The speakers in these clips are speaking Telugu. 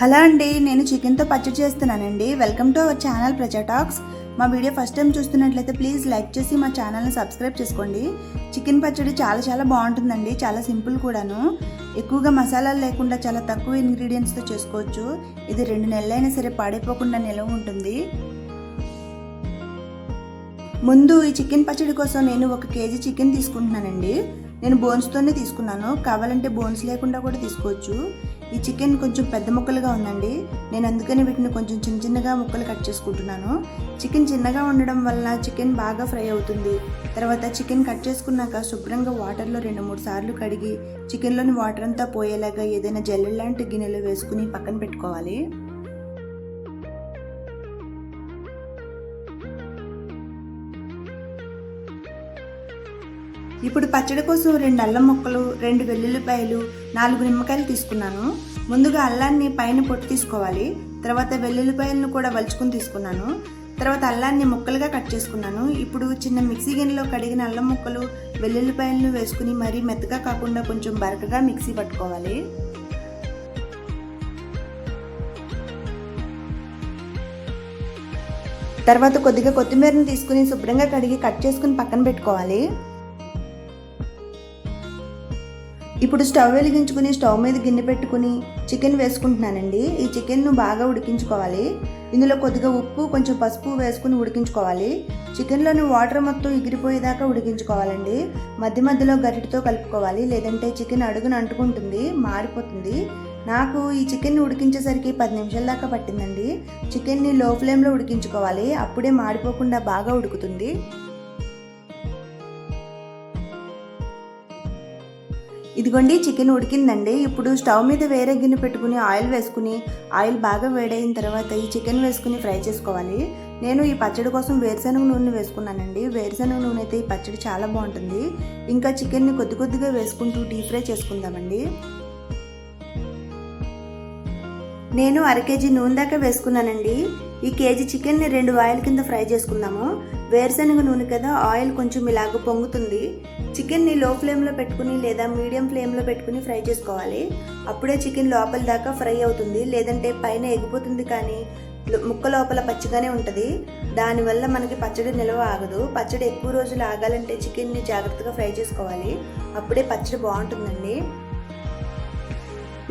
హలో అండి నేను చికెన్తో పచ్చడి చేస్తున్నానండి. Welcome to our channel Praja talks. మా వీడియో ఫస్ట్ టైం చూస్తున్నట్లయితే ప్లీజ్ లైక్ చేసి మా ఛానల్ని సబ్స్క్రైబ్ చేసుకోండి. చికెన్ పచ్చడి చాలా చాలా బాగుంటుందండి చాలా సింపుల్ కూడాను. ఎక్కువగా మసాలాలు లేకుండా చాలా తక్కువ ఇంగ్రీడియంట్స్తో చేసుకోవచ్చు. ఇది రెండు నెలలైనా సరే పాడైపోకుండా నిలవ ఉంటుంది. ముందు ఈ చికెన్ పచ్చడి కోసం నేను ఒక కేజీ చికెన్ తీసుకుంటున్నానండి. నేను బోన్స్తోనే తీసుకున్నాను. కావాలంటే బోన్స్ లేకుండా కూడా తీసుకోవచ్చు. ఈ చికెన్ కొంచెం పెద్ద ముక్కలుగా ఉందండి. నేను అందుకని వీటిని కొంచెం చిన్న చిన్నగా ముక్కలు కట్ చేసుకుంటున్నాను. చికెన్ చిన్నగా ఉండడం వల్ల చికెన్ బాగా ఫ్రై అవుతుంది. తర్వాత చికెన్ కట్ చేసుకున్నాక శుభ్రంగా వాటర్లో రెండు మూడు సార్లు కడిగి చికెన్లోని వాటర్ అంతా పోయేలాగా ఏదైనా జల్లెడ లాంటి గిన్నెలో వేసుకుని పక్కన పెట్టుకోవాలి. ఇప్పుడు పచ్చడి కోసం రెండు అల్లం ముక్కలు రెండు వెల్లుల్లిపాయలు నాలుగు నిమ్మకాయలు తీసుకున్నాను. ముందుగా అల్లాన్ని పైన పొట్టు తీసుకోవాలి. తర్వాత వెల్లుల్లిపాయలను కూడా వలుచుకుని తీసుకున్నాను. తర్వాత అల్లాన్ని ముక్కలుగా కట్ చేసుకున్నాను. ఇప్పుడు చిన్న మిక్సీ గిన్నెలో కడిగిన అల్లం ముక్కలు వెల్లుల్లిపాయలను వేసుకుని మరీ మెత్తగా కాకుండా కొంచెం బరకగా మిక్సీ పట్టుకోవాలి. తర్వాత కొద్దిగా కొత్తిమీరని తీసుకుని శుభ్రంగా కడిగి కట్ చేసుకుని పక్కన పెట్టుకోవాలి. ఇప్పుడు స్టవ్ వెలిగించుకుని స్టవ్ మీద గిన్నె పెట్టుకుని చికెన్ వేసుకుంటున్నానండి. ఈ చికెన్ను బాగా ఉడికించుకోవాలి. ఇందులో కొద్దిగా ఉప్పు కొంచెం పసుపు వేసుకుని ఉడికించుకోవాలి. చికెన్లోని వాటర్ మొత్తం ఎగిరిపోయేదాకా ఉడికించుకోవాలండి. మధ్య మధ్యలో గరిటతో కలుపుకోవాలి. లేదంటే చికెన్ అడుగున అంటుకుంటుంది మాడిపోతుంది నాకు ఈ చికెన్ని ఉడికించేసరికి పది నిమిషాల దాకా పట్టిందండి. చికెన్ని లో ఫ్లేమ్లో ఉడికించుకోవాలి. అప్పుడే మాడిపోకుండా బాగా ఉడుకుతుంది. ఇదిగోండి చికెన్ ఉడికిందండి. ఇప్పుడు స్టవ్ మీద వేరే గిన్నె పెట్టుకుని ఆయిల్ వేసుకుని ఆయిల్ బాగా వేడైన తర్వాత ఈ చికెన్ వేసుకుని ఫ్రై చేసుకోవాలి. నేను ఈ పచ్చడి కోసం వేరుశనగ నూనె వేసుకున్నానండి. వేరుశనగ నూనె అయితే ఈ పచ్చడి చాలా బాగుంటుంది. ఇంకా చికెన్ని కొద్ది కొద్దిగా వేసుకుంటూ డీప్ ఫ్రై చేసుకుందామండి. నేను అర కేజీ నూనె దాకా వేసుకున్నానండి. ఈ కేజీ చికెన్ని రెండు ఆయిల్ కింద ఫ్రై చేసుకుందాము. వేరుశనగ నూనె కదా ఆయిల్ కొంచెం ఇలాగ పొంగుతుంది. చికెన్ని లో ఫ్లేమ్లో పెట్టుకుని లేదా మీడియం ఫ్లేమ్లో పెట్టుకుని ఫ్రై చేసుకోవాలి. అప్పుడే చికెన్ లోపల దాకా ఫ్రై అవుతుంది. లేదంటే పైన ఎగిపోతుంది కానీ ముక్క లోపల పచ్చిగానే ఉంటుంది. దానివల్ల మనకి పచ్చడి నిల్వ ఆగదు. పచ్చడి ఎక్కువ రోజులు ఆగాలంటే చికెన్ని జాగ్రత్తగా ఫ్రై చేసుకోవాలి. అప్పుడే పచ్చడి బాగుంటుందండి.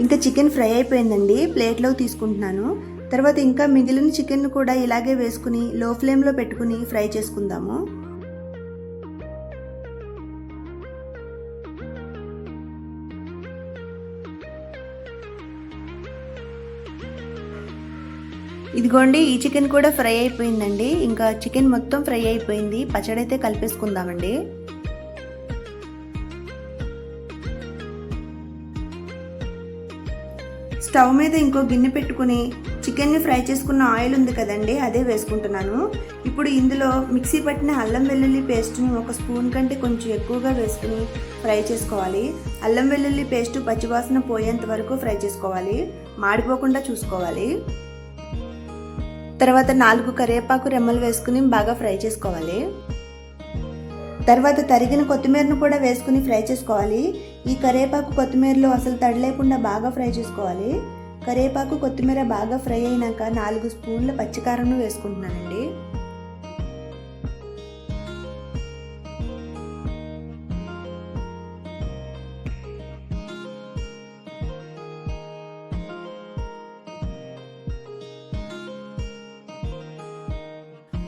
ఇంకా చికెన్ ఫ్రై అయిపోయిందండి. ప్లేట్లోకి తీసుకుంటున్నాను. తర్వాత ఇంకా మిగిలిన చికెన్ కూడా ఇలాగే వేసుకుని లో ఫ్లేమ్లో పెట్టుకుని ఫ్రై చేసుకుందాము. ఇదిగోండి ఈ చికెన్ కూడా ఫ్రై అయిపోయిందండి. ఇంకా చికెన్ మొత్తం ఫ్రై అయిపోయింది. పచ్చడి అయితే కలిపేసుకుందామండి. స్టవ్ మీద ఇంకో గిన్నె పెట్టుకుని చికెన్ని ఫ్రై చేసుకున్న ఆయిల్ ఉంది కదండి అదే వేసుకుంటున్నాను. ఇప్పుడు ఇందులో మిక్సీ పట్టిన అల్లం వెల్లుల్లి పేస్ట్ని ఒక స్పూన్ కంటే కొంచెం ఎక్కువగా వేసుకుని ఫ్రై చేసుకోవాలి. అల్లం వెల్లుల్లి పేస్ట్ పచ్చివాసన పోయేంత వరకు ఫ్రై చేసుకోవాలి. మాడిపోకుండా చూసుకోవాలి. తర్వాత నాలుగు కరివేపాకు రెమ్మలు వేసుకుని బాగా ఫ్రై చేసుకోవాలి. తర్వాత తరిగిన కొత్తిమీరను కూడా వేసుకుని ఫ్రై చేసుకోవాలి. ఈ కరివేపాకు కొత్తిమీరలో అసలు తడలేకుండా బాగా ఫ్రై చేసుకోవాలి. కరివేపాకు కొత్తిమీర బాగా ఫ్రై అయినాక నాలుగు స్పూన్ల పచ్చికారం వేసుకుంటున్నానండి.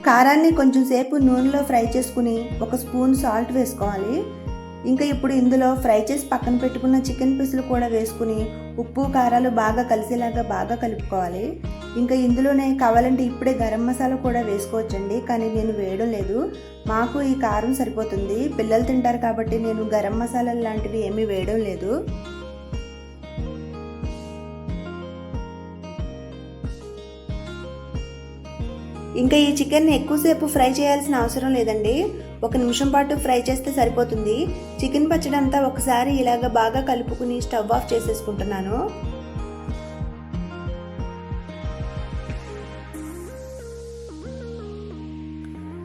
కారాన్ని కొంచెం సేపు నూనెలో ఫ్రై చేసుకుని ఒక స్పూన్ సాల్ట్ వేసుకోవాలి. ఇంకా ఇప్పుడు ఇందులో ఫ్రై చేసి పక్కన పెట్టుకున్న చికెన్ పీసులు కూడా వేసుకుని ఉప్పు కారాలు బాగా కలిసేలాగా బాగా కలుపుకోవాలి. ఇంకా ఇందులోనే కావాలంటే ఇప్పుడే గరం మసాలా కూడా వేసుకోవచ్చండి కానీ నేను వేయడం లేదు. మాకు ఈ కారం సరిపోతుంది. పిల్లలు తింటారు కాబట్టి నేను గరం మసాలా లాంటివి ఏమీ వేయడం లేదు. ఇంకా ఈ చికెన్ని ఎక్కువసేపు ఫ్రై చేయాల్సిన అవసరం లేదండి. ఒక నిమిషం పాటు ఫ్రై చేస్తే సరిపోతుంది. చికెన్ పచ్చడి అంతా ఒకసారి ఇలాగ బాగా కలుపుకుని స్టవ్ ఆఫ్ చేసేసుకుంటున్నాను.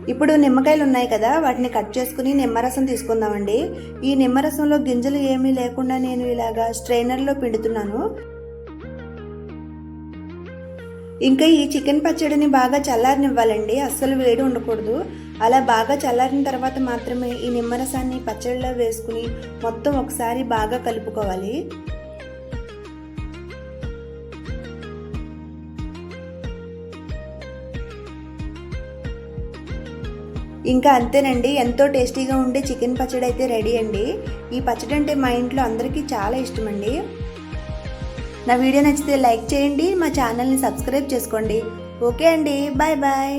ఇప్పుడు నిమ్మకాయలు ఉన్నాయి కదా వాటిని కట్ చేసుకుని నిమ్మరసం తీసుకుందామండి. ఈ నిమ్మరసంలో గింజలు ఏమీ లేకుండా నేను ఇలాగా స్ట్రైనర్లో పిండుతున్నాను. ఇంకా ఈ చికెన్ పచ్చడిని బాగా చల్లారనివ్వాలండి. అస్సలు వేడి ఉండకూడదు. అలా బాగా చల్లారిన తర్వాత మాత్రమే ఈ నిమ్మరసాన్ని పచ్చడిలో వేసుకుని మొత్తం ఒకసారి బాగా కలుపుకోవాలి. ఇంకా అంతేనండి. ఎంతో టేస్టీగా ఉండే చికెన్ పచ్చడి అయితే రెడీ అండి. ఈ పచ్చడి అంటే మా ఇంట్లో అందరికీ చాలా ఇష్టం అండి నా వీడియో నచ్చితే లైక్ చేయండి మా ఛానల్ని సబ్స్క్రైబ్ చేసుకోండి. ఓకే అండి బాయ్ బాయ్.